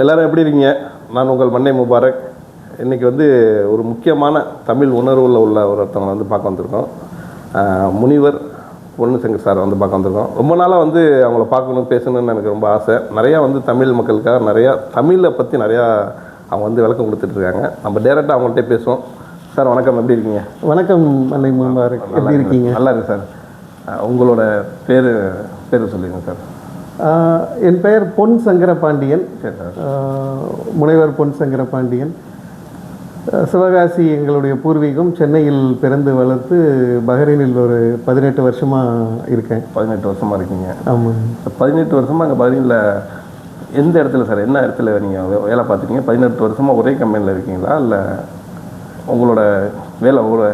எல்லாரும் எப்படி இருக்கீங்க? நான் உங்கள் மன்னை முபாரக். இன்றைக்கி வந்து ஒரு முக்கியமான தமிழ் உணர்வுல உள்ள ஒருத்தவங்களை வந்து பார்க்க வந்திருக்கோம். முனிவர் பொன்னுசங்கர் சார் வந்து பார்க்க வந்திருக்கோம். ரொம்ப நாளாக வந்து அவங்கள பார்க்கணும் பேசணும்னு எனக்கு ரொம்ப ஆசை. நிறையா வந்து தமிழ் மக்களுக்காக நிறையா தமிழை பற்றி நிறையா அவங்க வந்து விளக்கம் கொடுத்துட்டு இருக்காங்க. நம்ம டேரெக்டாக அவங்கள்ட்ட பேசுவோம். சார் வணக்கம். எப்படி இருக்கீங்க? வணக்கம் அன்னை முபாரக். எப்படி இருக்கீங்க? நல்லா இருக்கு சார். உங்களோட பேர் பேர் சொல்லுங்கள் சார். என் பெயர் பொன் சார் ஆஹ் முனைவர் பொன் சங்கரபாண்டியன். ஆஹ் சிவகாசி எங்களுடைய பூர்வீகம். சென்னையில் பிறந்து வளர்த்து பஹ்ரைனில் ஒரு பதினெட்டு வருஷமாக இருக்கேன். பதினெட்டு வருஷமாக இருக்கீங்க. ஆமாம் பதினெட்டு வருஷமாக அங்கே பதினில் எந்த இடத்துல சார்? என்ன இடத்துல நீங்கள் வேலை பார்த்துருக்கீங்க பதினெட்டு வருஷமாக ஒரே கம்பெனியில் இருக்கீங்களா? இல்லை உங்களோட வேலை உங்களோட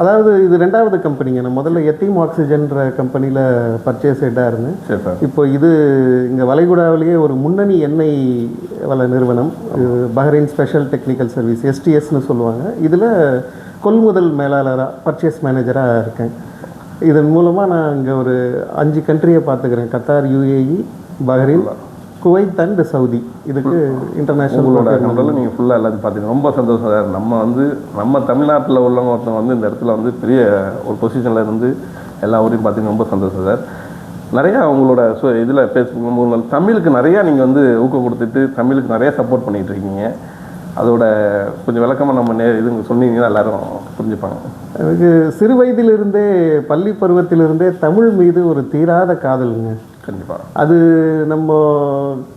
அதாவது இது ரெண்டாவது கம்பெனிங்க. நான் முதல்ல எத்தீம் ஆக்சிஜன்ற கம்பெனியில் பர்ச்சேஸ் ஹெட்டாக இருந்தேன் இப்போ இது இங்கே வளைகுடாவிலேயே ஒரு முன்னணி எண்ணெய் வள நிறுவனம். பஹ்ரைன் ஸ்பெஷல் டெக்னிக்கல் சர்வீஸ் எஸ்டிஎஸ்னு சொல்லுவாங்க. இதில் கொள்முதல் மேலாளராக பர்ச்சேஸ் மேனேஜராக இருக்கேன். இதன் மூலமாக நான் இங்கே ஒரு அஞ்சு கண்ட்ரியை பார்த்துக்கிறேன். Qatar UAE Bahrain Kuwait and Saudi. இதுக்கு இன்டர்நேஷ்னல் உங்களோட கண்ட்ரோலில் நீங்கள் ஃபுல்லாக எல்லாத்தையும் பார்த்தீங்க ரொம்ப சந்தோஷம் சார். நம்ம வந்து நம்ம தமிழ்நாட்டில் உள்ளவங்க ஒருத்தவங்க வந்து இந்த இடத்துல வந்து பெரிய ஒரு பொசிஷனில் இருந்து எல்லா ஊரையும் பார்த்தீங்கன்னா ரொம்ப சந்தோஷம் சார். நிறையா உங்களோட சு இதில் ஃபேஸ்புக் மூலம் தமிழுக்கு நிறையா நீங்கள் வந்து ஊக்கம் கொடுத்துட்டு தமிழுக்கு நிறைய சப்போர்ட் பண்ணிகிட்டு இருக்கீங்க. அதோட கொஞ்சம் விளக்கமாக நம்ம நே இது சொன்னீங்கன்னா எல்லாரும் புரிஞ்சுப்பாங்க. எனக்கு சிறு வயதிலிருந்தே பள்ளி பருவத்திலிருந்தே தமிழ் மீது ஒரு தீராத காதலுங்க. கண்டிப்பாக அது நம்ம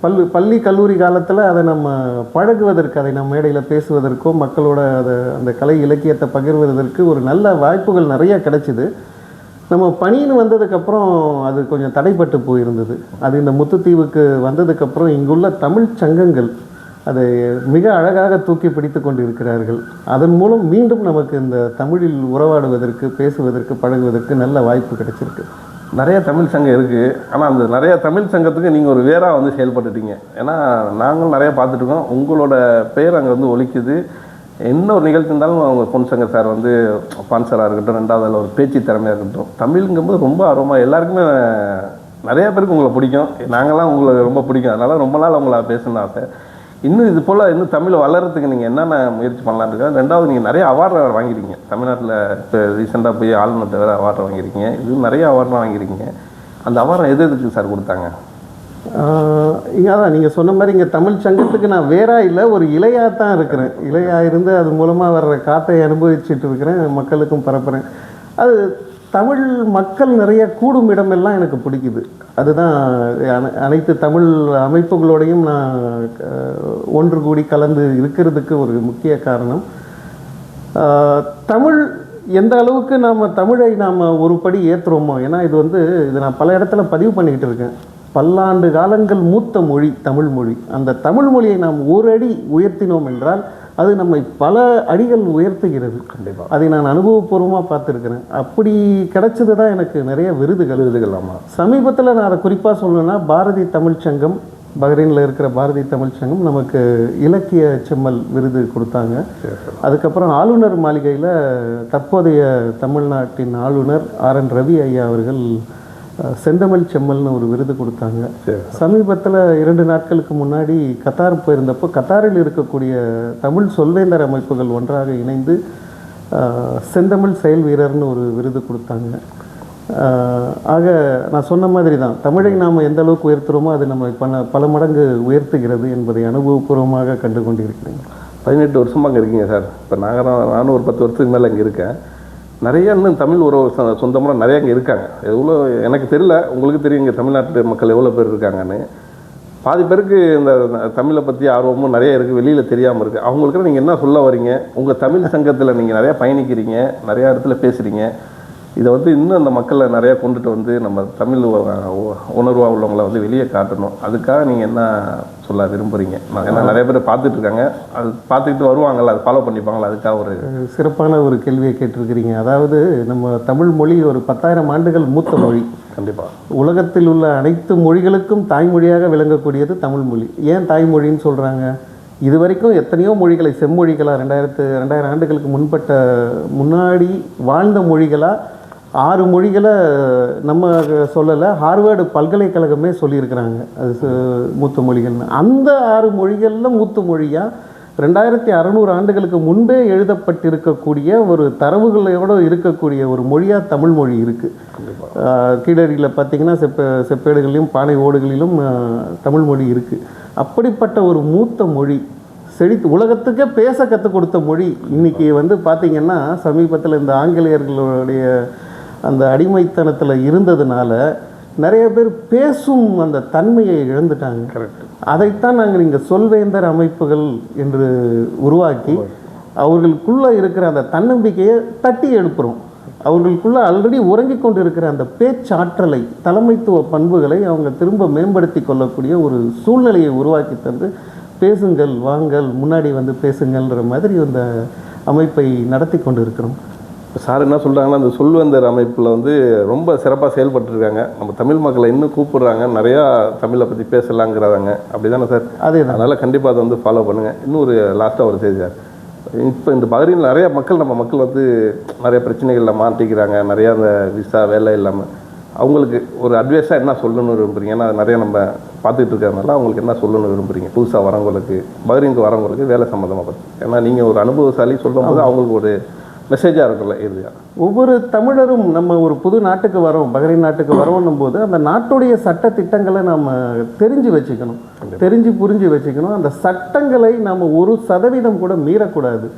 பள்ளி பள்ளி கல்லூரி காலத்தில் அதை நம்ம பழகுவதற்கு அதை நம்ம மேடையில் பேசுவதற்கோ மக்களோட அதை அந்த கலை இலக்கியத்தை பகிர்வதற்கு ஒரு நல்ல வாய்ப்புகள் நிறைய கிடைச்சிது. நம்ம பணின்னு வந்ததுக்கப்புறம் அது கொஞ்சம் தடைப்பட்டு போயிருந்தது. அது இந்த முத்துத்தீவுக்கு வந்ததுக்கப்புறம் இங்குள்ள தமிழ் சங்கங்கள் அதை மிக அழகாக தூக்கி பிடித்து கொண்டு இருக்கிறார்கள் அதன் மூலம் மீண்டும் நமக்கு இந்த தமிழில் உறவாடுவதற்கு பேசுவதற்கு பழகுவதற்கு நல்ல வாய்ப்பு கிடைச்சிருக்கு. நிறைய தமிழ் சங்கம் இருக்குது ஆனால் அந்த நிறைய தமிழ் சங்கத்துக்கு நீங்கள் ஒரு வேறாக வந்து செயல்பட்டுட்டீங்க. ஏன்னா நாங்களும் நிறையா பார்த்துட்ருக்கோம் உங்களோட பெயர் அங்கே வந்து ஒழிக்குது என்ன ஒரு நிகழ்ச்சி இருந்தாலும் அவங்க பொன் சங்க சார் வந்து ஸ்பான்சராக இருக்கட்டும் ரெண்டாவது அதில் ஒரு பேச்சு திறமையாக இருக்கட்டும். தமிழுங்கும்போது ரொம்ப ஆர்வமாக எல்லாருக்குமே நிறையா பேருக்கு உங்களை பிடிக்கும். நாங்களாம் உங்களை ரொம்ப பிடிக்கும். அதனால் ரொம்ப நாள் உங்களை பேசணும்னு ஆசை. இன்னும் இது போல் இன்னும் தமிழ் வளர்கிறதுக்கு நீங்கள் என்னென்ன முயற்சி பண்ணலான்னு இருக்கா ரெண்டாவது நீங்கள் நிறைய அவார்டு வாங்கியிருக்கீங்க. தமிழ்நாட்டில் இப்போ ரீசெண்டாக போய் ஆளுநர் தவிர அவார்டு வாங்கியிருக்கீங்க. இது நிறைய அவார்டு வாங்கியிருக்கீங்க. அந்த அவார்டு எது எதுக்கு சார் கொடுத்தாங்க? இங்கே அதான் நீங்கள் சொன்ன மாதிரி இங்கே தமிழ் சங்கத்துக்கு நான் வேறா இல்லை ஒரு இலையாக தான் இருக்கிறேன். இலையாக இருந்து அது மூலமாக வர்ற காற்றை அனுபவிச்சுட்டு இருக்கிறேன். மக்களுக்கும் பரப்புகிறேன் அது தமிழ் மக்கள் நிறைய கூடும் இடமெல்லாம் எனக்கு பிடிக்குது. அதுதான் அனை- அனைத்து தமிழ் அமைப்புகளோடையும் நான் ஒன்று கூடி கலந்து இருக்கிறதுக்கு ஒரு முக்கிய காரணம். தமிழ் எந்த அளவுக்கு நாம் தமிழை நாம் ஒரு படி ஏற்றுறோமோ ஏன்னா இது வந்து இது நான் பல இடத்துல பதிவு பண்ணிக்கிட்டு இருக்கேன். பல்லாண்டு காலங்கள் மூத்த மொழி தமிழ் மொழி. அந்த தமிழ் மொழியை நாம் ஒரு அடி உயர்த்தினோம் என்றால் அது நம்மை பல அடிகள் உயர்த்துகிறது. கண்டிப்பாக அதை நான் அனுபவபூர்வமாக பார்த்துருக்கிறேன். அப்படி கிடைச்சது தான் எனக்கு நிறைய விருதுகள். விருதுகள் ஆமாம் சமீபத்தில் நான் அதை குறிப்பாக சொல்லணும்னா பாரதி தமிழ்ச் சங்கம் பஹ்ரைனில் இருக்கிற பாரதி தமிழ்ச் சங்கம் நமக்கு இலக்கிய செம்மல் விருது கொடுத்தாங்க. அதுக்கப்புறம் ஆளுநர் மாளிகையில் தற்போதைய தமிழ்நாட்டின் ஆளுநர் ஆர் என் ரவி ஐயா அவர்கள் செந்தமிழ் செம்மல்னு ஒரு விருது கொடுத்தாங்க. சமீபத்தில் இரண்டு நாட்களுக்கு முன்னாடி கத்தார் போயிருந்தப்போ கத்தாரில் இருக்கக்கூடிய தமிழ் சொல்வேந்தர் அமைப்புகள் ஒன்றாக இணைந்து செந்தமிழ் செயல் வீரர்னு ஒரு விருது கொடுத்தாங்க. ஆக நான் சொன்ன மாதிரி தான் தமிழை நாம் எந்த அளவுக்கு உயர்த்துகிறோமோ அது நம்ம பல பல மடங்கு உயர்த்துகிறது என்பதை அனுபவபூர்வமாக கண்டு கொண்டிருக்கிறேன் பதினெட்டு வருஷமாக அங்கே இருக்கீங்க சார். இப்போ நாங்கள் நானும் ஒரு பத்து வருஷத்துக்கு மேலே இங்கே இருக்கேன். நிறைய இன்னும் தமிழ் உறவு சொந்தமாக நிறைய இங்கே இருக்காங்க. எவ்வளோ எனக்கு தெரியல உங்களுக்கு தெரியும் இங்கே தமிழ்நாட்டு மக்கள் எவ்வளோ பேர் இருக்காங்கன்னு. பாதி பேருக்கு இந்த தமிழை பற்றி ஆர்வமும் நிறைய இருக்குது வெளியில் தெரியாமல் இருக்குது அவங்களுக்கு நீங்கள் என்ன சொல்ல வரீங்க? உங்கள் தமிழ் சங்கத்தில் நீங்கள் நிறையா பயணிக்கிறீங்க நிறையா இடத்துல பேசுகிறீங்க இதை வந்து இன்னும் அந்த மக்களை நிறையா கொண்டுட்டு வந்து நம்ம தமிழ் உணர்வாக உள்ளவங்களை வந்து வெளியே காட்டணும். அதுக்காக நீங்கள் என்ன சொல்ல விரும்புகிறீங்க நான் ஏன்னா நிறைய பேர் பார்த்துட்டு இருக்காங்க அது பார்த்துக்கிட்டு வருவாங்கல்ல அது ஃபாலோ பண்ணிப்பாங்களா? அதுக்காக ஒரு சிறப்பான ஒரு கேள்வியை கேட்டிருக்கிறீங்க. அதாவது நம்ம தமிழ் மொழி ஒரு பத்தாயிரம் ஆண்டுகள் மூத்த மொழி. கண்டிப்பாக உலகத்தில் உள்ள அனைத்து மொழிகளுக்கும் தாய்மொழியாக விளங்கக்கூடியது தமிழ் மொழி. ஏன் தாய்மொழின்னு சொல்கிறாங்க இது வரைக்கும் எத்தனையோ மொழிகளை செம்மொழிகளாக ரெண்டாயிரத்து ரெண்டாயிரம் ஆண்டுகளுக்கு முன்பட்ட முன்னாடி வாழ்ந்த மொழிகளாக ஆறு மொழிகளை நம்ம சொல்லலை ஹார்வர்டு பல்கலைக்கழகமே சொல்லியிருக்கிறாங்க. அது மூத்த மொழிகள்னு. அந்த ஆறு மொழிகளில் மூத்த மொழியாக ரெண்டாயிரத்தி அறநூறு ஆண்டுகளுக்கு முன்பே எழுதப்பட்டிருக்கக்கூடிய ஒரு தரவுகளோடு இருக்கக்கூடிய ஒரு மொழியாக தமிழ் மொழி இருக்குது கீழடியில் பார்த்தீங்கன்னா செப்ப செப்பேடுகளிலும் பானை ஓடுகளிலும் தமிழ் மொழி இருக்குது அப்படிப்பட்ட ஒரு மூத்த மொழி செழித்து உலகத்துக்கே பேச கற்றுக் கொடுத்த மொழி இன்னைக்கு வந்து பார்த்தீங்கன்னா சமீபத்தில் இந்த ஆங்கிலேயர்களுடைய அந்த அடிமைத்தனத்தில் இருந்ததுனால நிறைய பேர் பேசும் அந்த தன்மையை இழந்துட்டாங்க. கரெக்ட் அதைத்தான் நாங்கள் இங்கே சொல்வேந்தர் அமைப்புகள் என்று உருவாக்கி அவர்களுக்குள்ளே இருக்கிற அந்த தன்னம்பிக்கையை தட்டி எழுப்புகிறோம் அவர்களுக்குள்ள ஆல்ரெடி உறங்கிக் கொண்டு இருக்கிற அந்த பேச்சாற்றலை தலைமைத்துவ பண்புகளை அவங்க திரும்ப மேம்படுத்தி கொள்ளக்கூடிய ஒரு சூழ்நிலையை உருவாக்கி தந்து பேசுங்கள் வாங்கள் முன்னாடி வந்து பேசுங்கள்ன்ற மாதிரி அந்த அமைப்பை நடத்தி கொண்டு இருக்கிறோம் சார் என்ன சொல்கிறாங்கன்னா அந்த சொல்வந்தர் அமைப்பில் வந்து ரொம்ப சிறப்பாக செயல்பட்டுருக்காங்க. நம்ம தமிழ் மக்களை இன்னும் கூப்பிடுறாங்க. நிறையா தமிழை பற்றி பேசலாங்கிறாங்க. அப்படி தானே சார்? அதே தான் அதனால் கண்டிப்பாக அதை வந்து ஃபாலோ பண்ணுங்கள் இன்னொரு லாஸ்ட்டாக ஒரு செய்தி சார். இப்போ இந்த பகுதியில் நிறைய மக்கள் நம்ம மக்கள் வந்து நிறைய பிரச்சனைகளில் மாட்டிக்கிறாங்க. நிறையா அந்த விசா வேலை இல்லாமல் அவங்களுக்கு ஒரு அட்வைஸாக என்ன சொல்லணும்னு விரும்புறீங்க? ஏன்னா நிறைய நம்ம பார்த்துட்டு இருக்கிறதுனால அவங்களுக்கு என்ன சொல்லணும்னு விரும்புறீங்க? புதுசாக வரவங்களுக்கு பஹ்ரைனுக்கு வரவங்களுக்கு வேலை சம்மந்தமாக பற்றி ஏன்னா நீங்கள் ஒரு அனுபவசாலி சொல்லும்போது அவங்களுக்கு ஒரு மெசேஜாக இருக்கும்ல இறுதியாக ஒவ்வொரு தமிழரும் நம்ம ஒரு புது நாட்டுக்கு வரோம் பஹ்ரைன் நாட்டுக்கு வரோன்னும் போது அந்த நாட்டுடைய சட்ட திட்டங்களை நம்ம தெரிஞ்சு வச்சுக்கணும். தெரிஞ்சு புரிஞ்சு வச்சுக்கணும். அந்த சட்டங்களை நம்ம ஒரு சதவீதம் கூட மீறக்கூடாது.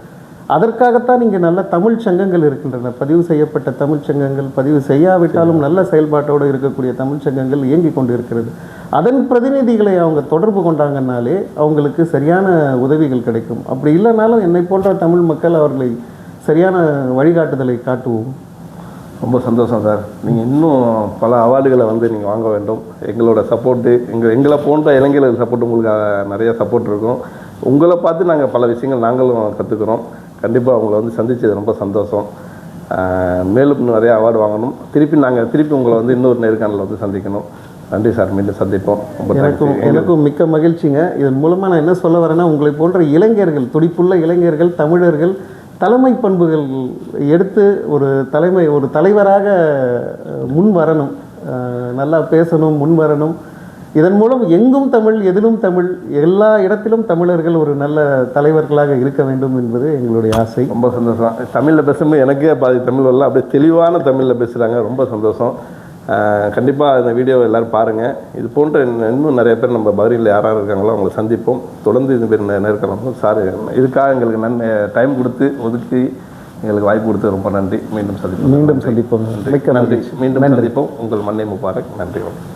அதற்காகத்தான் இங்கே நல்ல தமிழ் சங்கங்கள் இருக்கின்றன. பதிவு செய்யப்பட்ட தமிழ் சங்கங்கள் பதிவு செய்யாவிட்டாலும் நல்ல செயல்பாட்டோடு இருக்கக்கூடிய தமிழ் சங்கங்கள் இயங்கி கொண்டு இருக்கிறது அதன் பிரதிநிதிகளை அவங்க தொடர்பு கொண்டாங்கன்னாலே அவங்களுக்கு சரியான உதவிகள் கிடைக்கும். அப்படி இல்லைனாலும் என்னை போன்ற தமிழ் மக்கள் அவர்களை சரியான வழிகாட்டுதலை காட்டுவோம். ரொம்ப சந்தோஷம் சார். நீங்கள் இன்னும் பல அவார்டுகளை வந்து நீங்கள் வாங்க வேண்டும். எங்களோட சப்போர்ட்டு எங்கள் எங்களை போன்ற இளைஞர்கள் சப்போர்ட் உங்களுக்கு நிறைய சப்போர்ட் இருக்கும். உங்களை பார்த்து நாங்கள் பல விஷயங்கள் நாங்களும் கற்றுக்குறோம் கண்டிப்பாக உங்களை வந்து சந்திச்சது ரொம்ப சந்தோஷம். மேலும் நிறைய அவார்டு வாங்கணும். திருப்பி நாங்கள் திருப்பி உங்களை வந்து இன்னொரு நேர்காணலில் வந்து சந்திக்கணும். நன்றி சார். மீண்டும் சந்திப்போம். ரொம்ப எனக்கும் எனக்கும் மிக்க மகிழ்ச்சிங்க. இதன் மூலமாக நான் என்ன சொல்ல வரேன்னா உங்களை போன்ற இளைஞர்கள் துடிப்புள்ள இளைஞர்கள் தமிழர்கள் தலைமை பண்புகள் எடுத்து ஒரு தலைமை ஒரு தலைவராக முன் வரணும் நல்லா பேசணும் முன் வரணும் இதன் மூலம் எங்கும் தமிழ் எதிலும் தமிழ் எல்லா இடத்திலும் தமிழர்கள் ஒரு நல்ல தலைவர்களாக இருக்க வேண்டும் என்பது எங்களுடைய ஆசை. ரொம்ப சந்தோஷம். தமிழில் பேசும்போது எனக்கே பாதி தமிழ் வரல. அப்படியே தெளிவான தமிழில் பேசுகிறாங்க ரொம்ப சந்தோஷம். கண்டிப்பாக இந்த வீடியோவை எல்லோரும் பாருங்கள் இது போன்ற இன்னும் நிறைய பேர் நம்ம பஹ்ரைனில் யார் யார் இருக்காங்களோ அவங்களை சந்திப்போம். தொடர்ந்து இது பேர் நேர்க்கலாம் சார் இதுக்காக எங்களுக்கு நன் டைம் கொடுத்து ஒதுக்கி எங்களுக்கு வாய்ப்பு கொடுத்து ரொம்ப நன்றி. மீண்டும் சந்திப்போம். மீண்டும் சந்திப்போம். மிக்க நன்றி. நன்றி மீண்டும் சந்திப்போம். உங்கள் மண்ணை முபாரக். நன்றி. வணக்கம்.